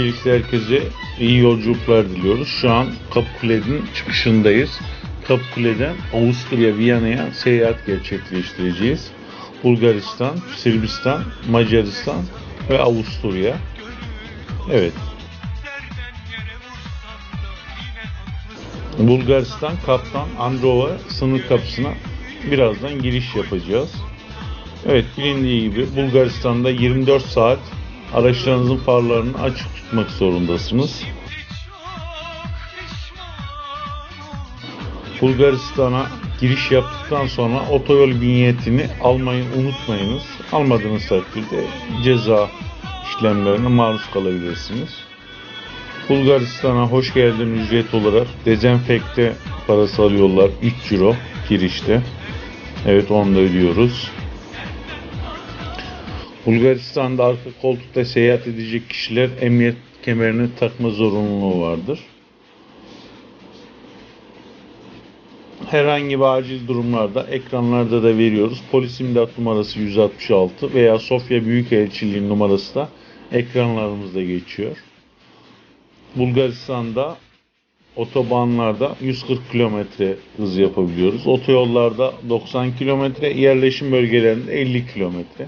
Öncelikle herkese iyi yolculuklar diliyoruz. Şu an Kapıkule'nin çıkışındayız. Kapıkule'den Avusturya, Viyana'ya seyahat gerçekleştireceğiz. Bulgaristan, Sırbistan, Macaristan ve Avusturya. Evet. Bulgaristan Kaptan Androva sınır kapısına birazdan giriş yapacağız. Evet bilindiği gibi Bulgaristan'da 24 saat araçlarınızın farlarını açık tutmak zorundasınız. Bulgaristan'a giriş yaptıktan sonra otoyol vinyetini almayı unutmayınız. Almadığınız takdirde ceza işlemlerine maruz kalabilirsiniz. Bulgaristan'a hoş geldin ücret olarak dezenfekte parası alıyorlar 3 euro girişte. Evet onu da ödüyoruz. Bulgaristan'da arka koltukta seyahat edecek kişiler emniyet kemerini takma zorunluluğu vardır. Herhangi bir acil durumlarda ekranlarda da veriyoruz. Polis imdat numarası 166 veya Sofya Büyükelçiliği numarası da ekranlarımızda geçiyor. Bulgaristan'da otobanlarda 140 kilometre hız yapabiliyoruz. Otoyollarda 90 kilometre, yerleşim bölgelerinde 50 kilometre.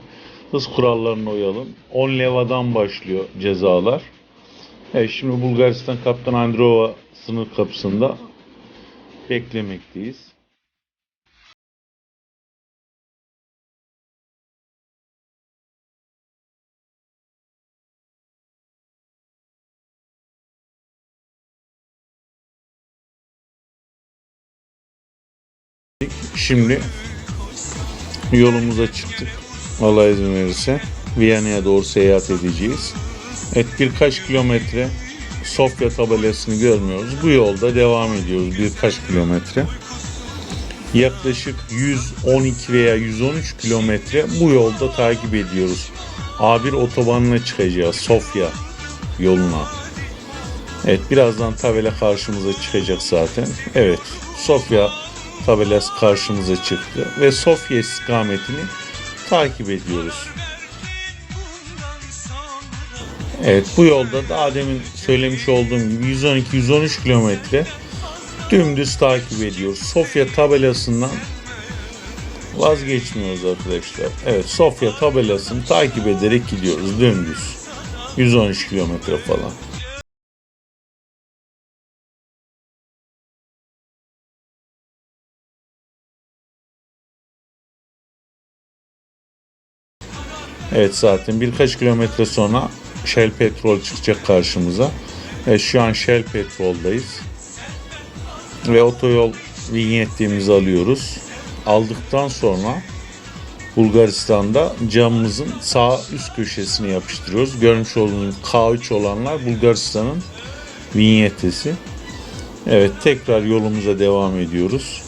Hız kurallarına uyalım. 10 levadan başlıyor cezalar. Evet, şimdi Bulgaristan Kaptan Androva sınır kapısında beklemekteyiz. Şimdi yolumuza çıktık. Allah izin verirse Viyana'ya doğru seyahat edeceğiz. Evet birkaç kilometre Sofya tabelasını görmüyoruz. Bu yolda devam ediyoruz birkaç kilometre. Yaklaşık 112 veya 113 kilometre bu yolda takip ediyoruz. A1 otobanına çıkacağız Sofya yoluna. Evet birazdan tabela karşımıza çıkacak zaten. Evet Sofya tabelası karşımıza çıktı ve Sofya istikametini takip ediyoruz. Evet bu yolda daha demin söylemiş olduğum gibi 112-113 kilometre dümdüz takip ediyoruz. Sofya tabelasından vazgeçmiyoruz arkadaşlar. Evet Sofya tabelasını takip ederek gidiyoruz dümdüz. 113 kilometre falan. Evet zaten birkaç kilometre sonra Shell Petrol çıkacak karşımıza. Evet, şu an Shell Petrol'dayız. Ve otoyol vinyetimizi alıyoruz. Aldıktan sonra Bulgaristan'da camımızın sağ üst köşesine yapıştırıyoruz. Görmüş olduğunuz K3 olanlar Bulgaristan'ın vinyetesi. Evet tekrar yolumuza devam ediyoruz.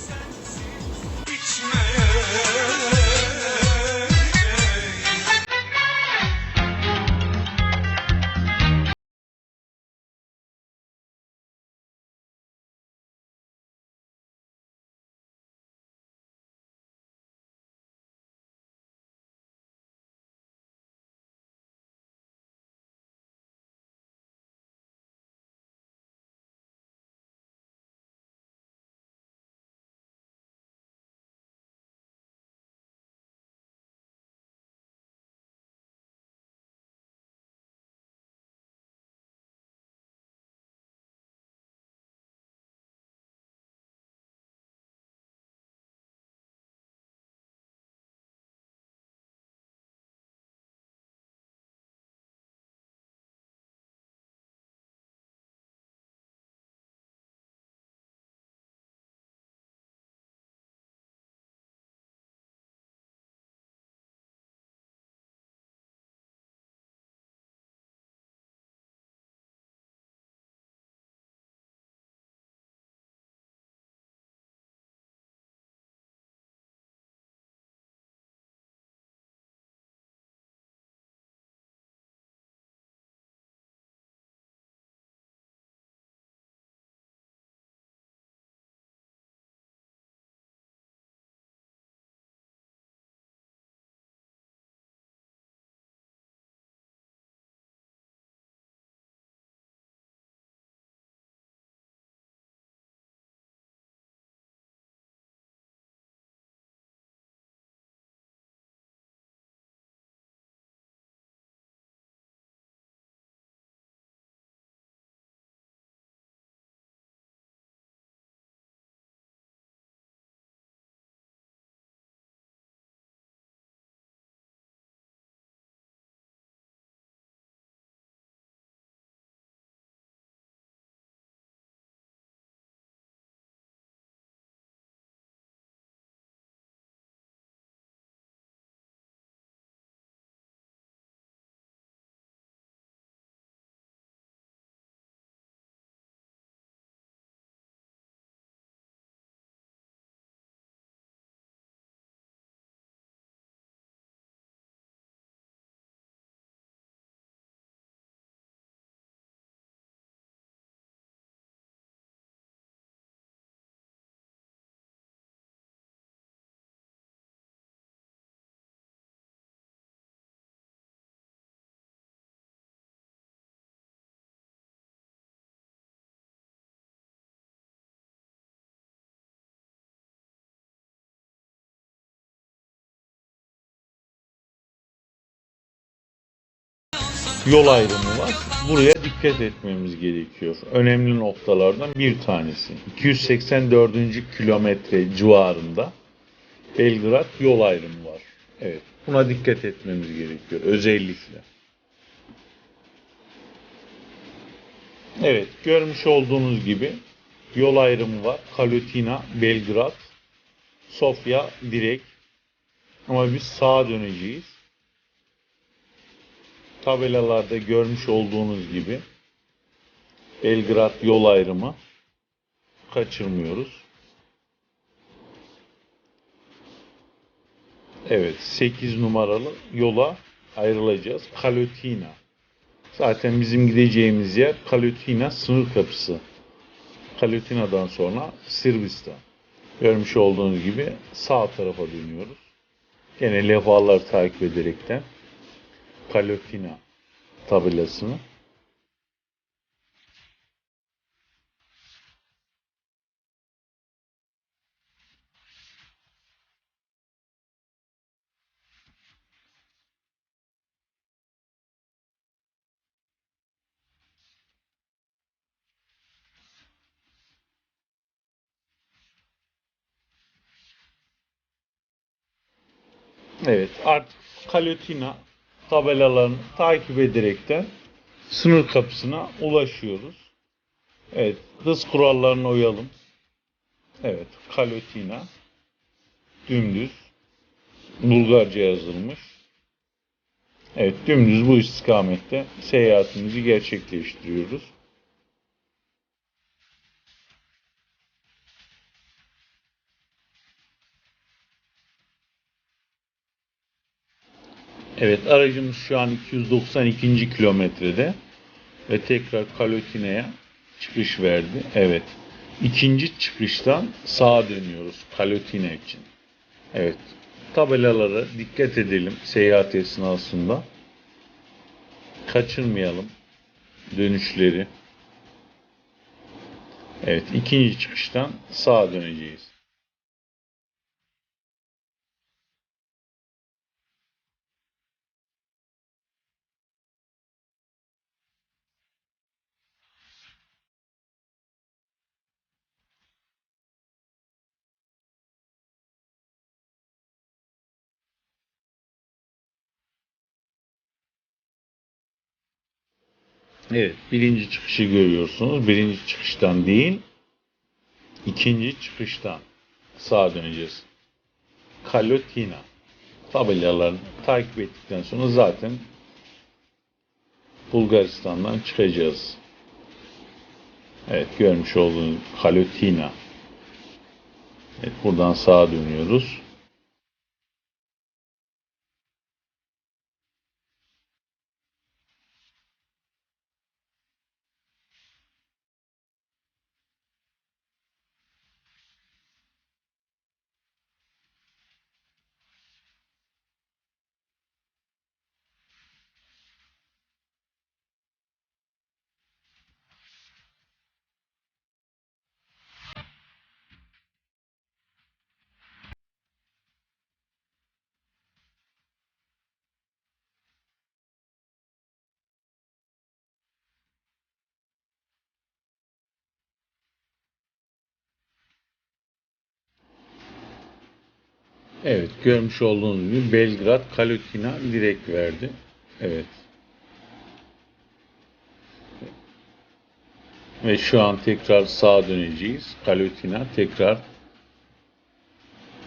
Yol ayrımı var. Buraya dikkat etmemiz gerekiyor. Önemli noktalardan bir tanesi. 284. kilometre civarında Belgrad yol ayrımı var. Evet. Buna dikkat etmemiz gerekiyor özellikle. Evet, görmüş olduğunuz gibi yol ayrımı var. Kalutina, Belgrad, Sofya direkt. Ama biz sağa döneceğiz. Tabelalarda görmüş olduğunuz gibi Belgrad yol ayrımı kaçırmıyoruz. Evet, 8 numaralı yola ayrılacağız. Kalutina. Zaten bizim gideceğimiz yer Kalutina sınır kapısı. Kalutina'dan sonra Sırbistan. Görmüş olduğunuz gibi sağ tarafa dönüyoruz. Gene levhaları takip ederekten Kalutina tabelasını. Evet artık Kalutina tabelalarını takip ederekten sınır kapısına ulaşıyoruz. Evet hız kurallarına uyalım. Evet Kalutina dümdüz Bulgarca yazılmış. Evet dümdüz bu istikamette seyahatimizi gerçekleştiriyoruz. Evet aracımız şu an 292. kilometrede ve tekrar Kalotine'ye çıkış verdi. Evet. İkinci çıkıştan sağa dönüyoruz Kalotine için. Evet. Tabelalara dikkat edelim seyahat esnasında. Kaçırmayalım dönüşleri. Evet, ikinci çıkıştan sağa döneceğiz. Evet, birinci çıkışı görüyorsunuz. Birinci çıkıştan değil, ikinci çıkıştan sağa döneceğiz. Kalotina tabelalarını takip ettikten sonra zaten Bulgaristan'dan çıkacağız. Evet, görmüş olduğunuz Kalotina. Evet, buradan sağa dönüyoruz. Evet, görmüş olduğunuz gibi Belgrad Kalotina direkt verdi. Evet. Ve şu an tekrar sağa döneceğiz. Kalotina tekrar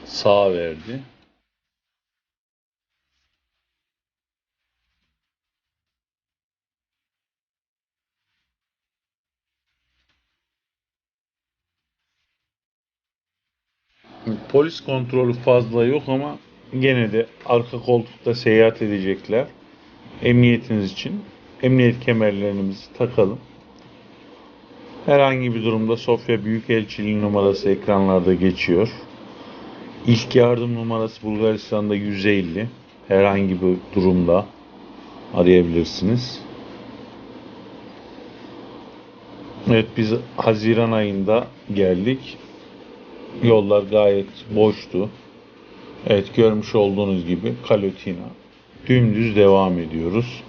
sağa verdi. Polis kontrolü fazla yok ama gene de arka koltukta seyahat edecekler. Emniyetiniz için emniyet kemerlerimizi takalım. Herhangi bir durumda Sofya Büyükelçiliği numarası ekranlarda geçiyor. İlk yardım numarası Bulgaristan'da 150. Herhangi bir durumda arayabilirsiniz. Evet biz Haziran ayında geldik. Yollar gayet boştu. Evet görmüş olduğunuz gibi Kalotina. Dümdüz devam ediyoruz.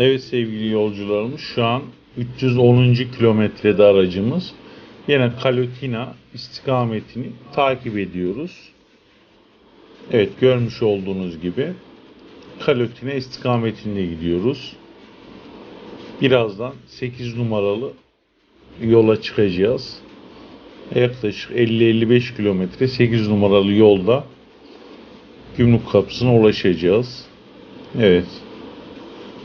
Evet sevgili yolcularımız şu an 310. kilometrede aracımız. Yine Kalotina istikametini takip ediyoruz. Evet görmüş olduğunuz gibi Kalotina istikametinde gidiyoruz. Birazdan 8 numaralı yola çıkacağız. Yaklaşık 50-55 kilometre 8 numaralı yolda gümrük kapısına ulaşacağız. Evet.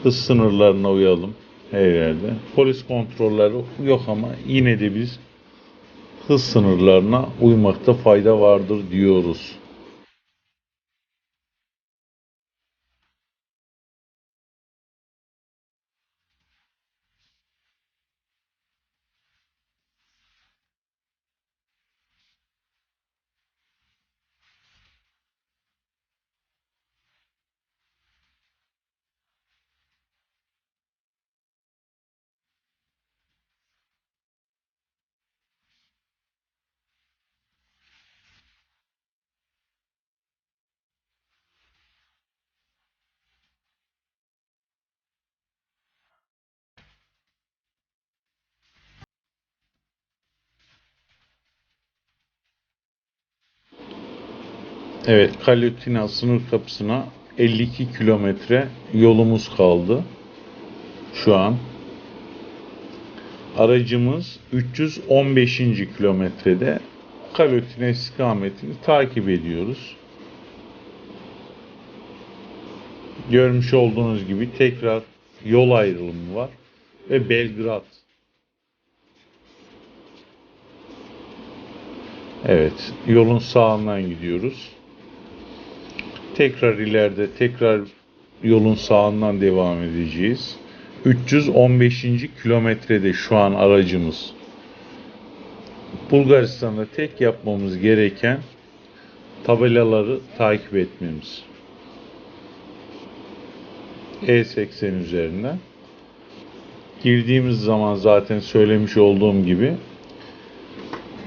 Hız sınırlarına uyalım her yerde. Polis kontrolleri yok ama yine de biz hız sınırlarına uymakta fayda vardır diyoruz. Evet, Kalotina sınır kapısına 52 kilometre yolumuz kaldı. Şu an. Aracımız 315. kilometrede Kalotina istikametini takip ediyoruz. Görmüş olduğunuz gibi tekrar yol ayrılımı var ve Belgrad. Evet, yolun sağından gidiyoruz. Tekrar ileride tekrar yolun sağından devam edeceğiz. 315. kilometrede şu an aracımız. Bulgaristan'da tek yapmamız gereken tabelaları takip etmemiz. E80 üzerinden. Girdiğimiz zaman zaten söylemiş olduğum gibi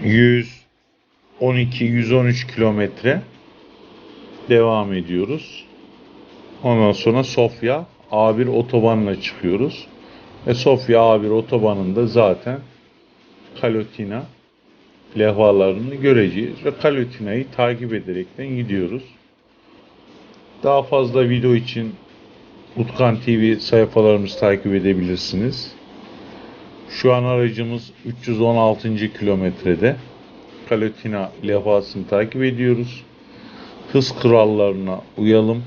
112 113 kilometre devam ediyoruz. Ondan sonra Sofya A1 otobanına çıkıyoruz. Ve Sofya A1 otobanında zaten Kalotina levhalarını göreceğiz ve Kalotina'yı takip ederekten gidiyoruz. Daha fazla video için Utkan TV sayfalarımızı takip edebilirsiniz. Şu an aracımız 316. kilometrede. Kalotina levhasını takip ediyoruz hız kurallarına uyalım.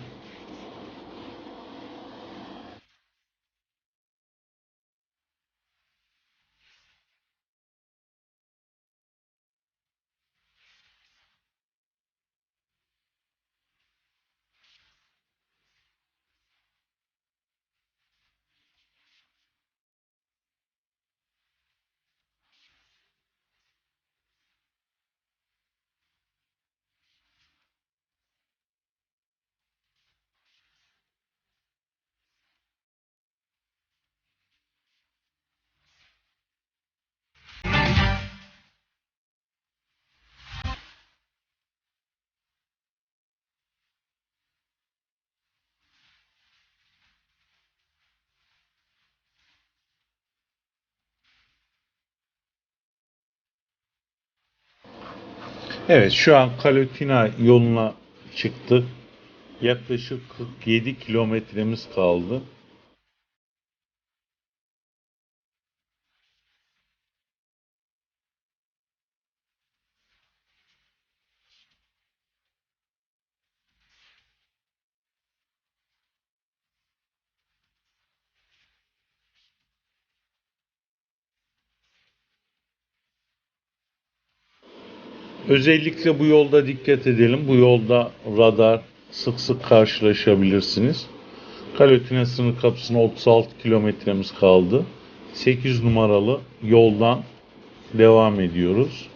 Evet şu an Kalotina yoluna çıktık. Yaklaşık 47 kilometremiz kaldı. Özellikle bu yolda dikkat edelim. Bu yolda radar sık sık karşılaşabilirsiniz. Kalotine sınır kapısına 36 kilometremiz kaldı. 8 numaralı yoldan devam ediyoruz.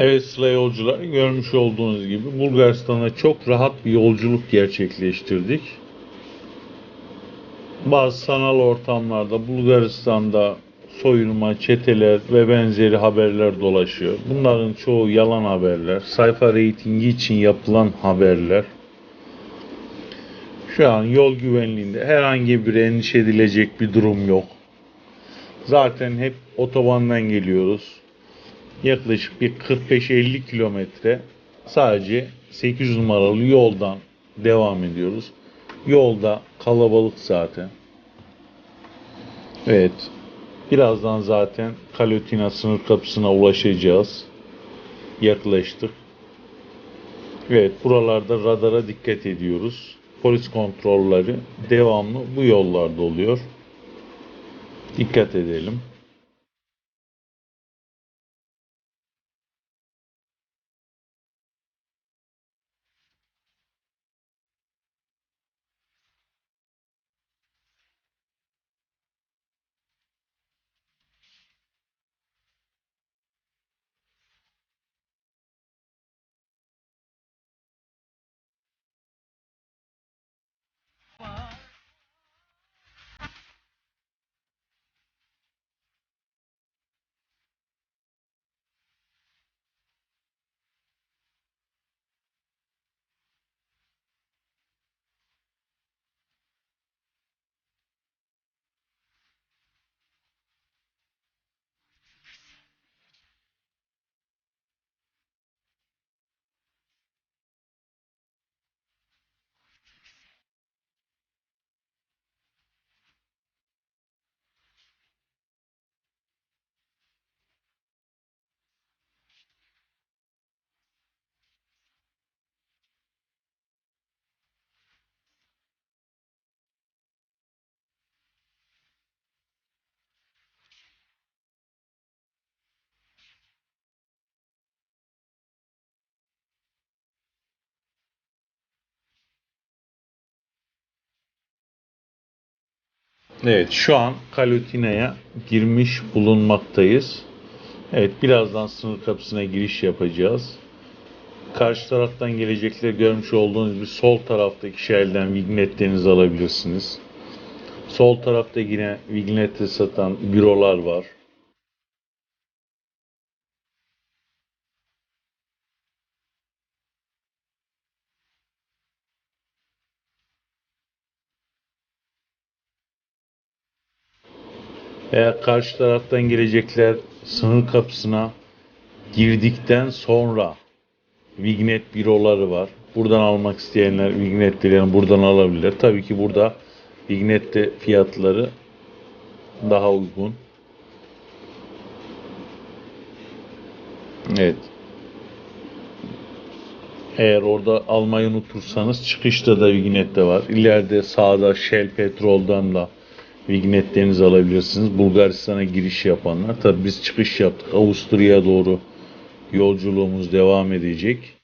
Evet Sıla yolcular görmüş olduğunuz gibi Bulgaristan'a çok rahat bir yolculuk gerçekleştirdik. Bazı sanal ortamlarda Bulgaristan'da soyulma, çeteler ve benzeri haberler dolaşıyor. Bunların çoğu yalan haberler. Sayfa reytingi için yapılan haberler. Şu an yol güvenliğinde herhangi bir endişe edilecek bir durum yok. Zaten hep otobandan geliyoruz. Yaklaşık bir 45-50 kilometre sadece 8 numaralı yoldan devam ediyoruz. Yolda kalabalık zaten. Evet. Birazdan zaten Kalotina sınır kapısına ulaşacağız. Yaklaştık. Evet buralarda radara dikkat ediyoruz. Polis kontrolleri devamlı bu yollarda oluyor. Dikkat edelim. Evet şu an Kalotina'ya girmiş bulunmaktayız. Evet birazdan sınır kapısına giriş yapacağız. Karşı taraftan gelecekler görmüş olduğunuz gibi sol taraftaki şerden vignetlerinizi alabilirsiniz. Sol tarafta yine vignette satan bürolar var. Eğer karşı taraftan gelecekler sınır kapısına girdikten sonra Vignet büroları var. Buradan almak isteyenler Vignet'lerini buradan alabilirler. Tabii ki burada Vignet'te fiyatları daha uygun. Evet. Eğer orada almayı unutursanız çıkışta da Vignet'te var. İleride sağda Shell Petrol'dan da Vignetlerinizi alabilirsiniz. Bulgaristan'a giriş yapanlar. Tabii biz çıkış yaptık. Avusturya'ya doğru yolculuğumuz devam edecek.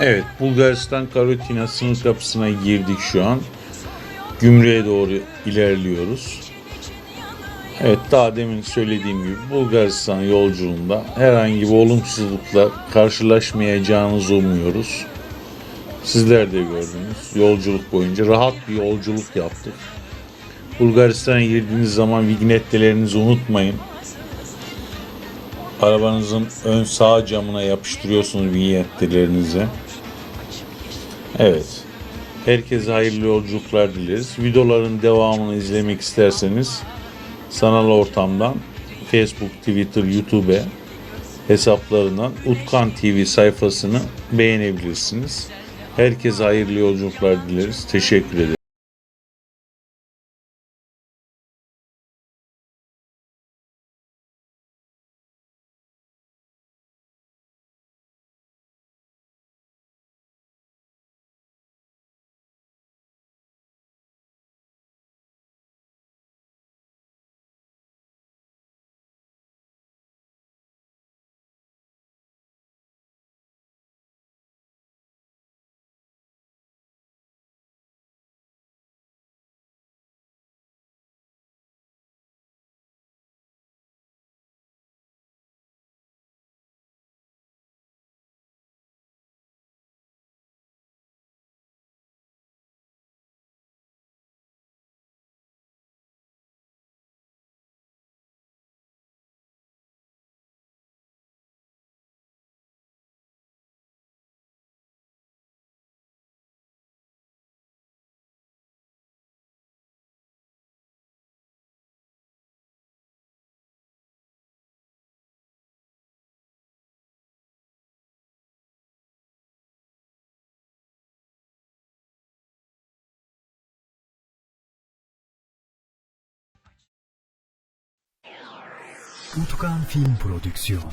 Evet, Bulgaristan Karotina sınır kapısına girdik şu an. Gümrüğe doğru ilerliyoruz. Evet, daha demin söylediğim gibi Bulgaristan yolculuğunda herhangi bir olumsuzlukla karşılaşmayacağınızı umuyoruz. Sizler de gördünüz. Yolculuk boyunca rahat bir yolculuk yaptık. Bulgaristan'a girdiğiniz zaman vignettelerinizi unutmayın. Arabanızın ön sağ camına yapıştırıyorsunuz vignettelerinizi. Evet. Herkese hayırlı yolculuklar dileriz. Videoların devamını izlemek isterseniz sanal ortamdan Facebook, Twitter, YouTube hesaplarından Utkan TV sayfasını beğenebilirsiniz. Herkese hayırlı yolculuklar dileriz. Teşekkür ederim. Utkan Film Prodüksiyon.